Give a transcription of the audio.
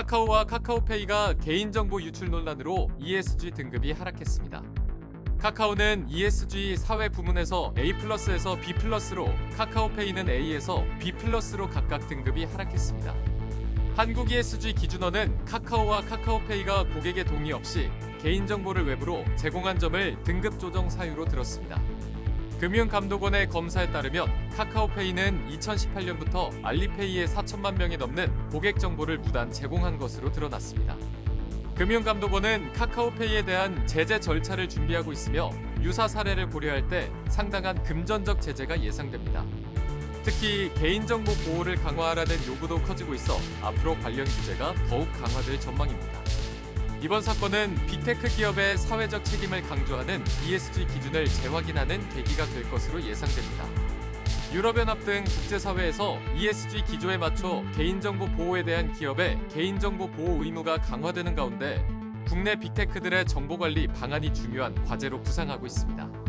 카카오와 카카오페이가 개인정보 유출 논란으로 ESG 등급이 하락했습니다. 카카오는 ESG 사회 부문에서 A+에서 B+로, 카카오페이는 A에서 B+로 각각 등급이 하락했습니다. 한국 ESG 기준원은 카카오와 카카오페이가 고객의 동의 없이 개인정보를 외부로 제공한 점을 등급 조정 사유로 들었습니다. 금융감독원의 검사에 따르면 카카오페이는 2018년부터 알리페이에 4천만 명이 넘는 고객 정보를 무단 제공한 것으로 드러났습니다. 금융감독원은 카카오페이에 대한 제재 절차를 준비하고 있으며 유사 사례를 고려할 때 상당한 금전적 제재가 예상됩니다. 특히 개인정보 보호를 강화하라는 요구도 커지고 있어 앞으로 관련 규제가 더욱 강화될 전망입니다. 이번 사건은 빅테크 기업의 사회적 책임을 강조하는 ESG 기준을 재확인하는 계기가 될 것으로 예상됩니다. 유럽연합 등 국제사회에서 ESG 기조에 맞춰 개인정보 보호에 대한 기업의 개인정보 보호 의무가 강화되는 가운데 국내 빅테크들의 정보관리 방안이 중요한 과제로 부상하고 있습니다.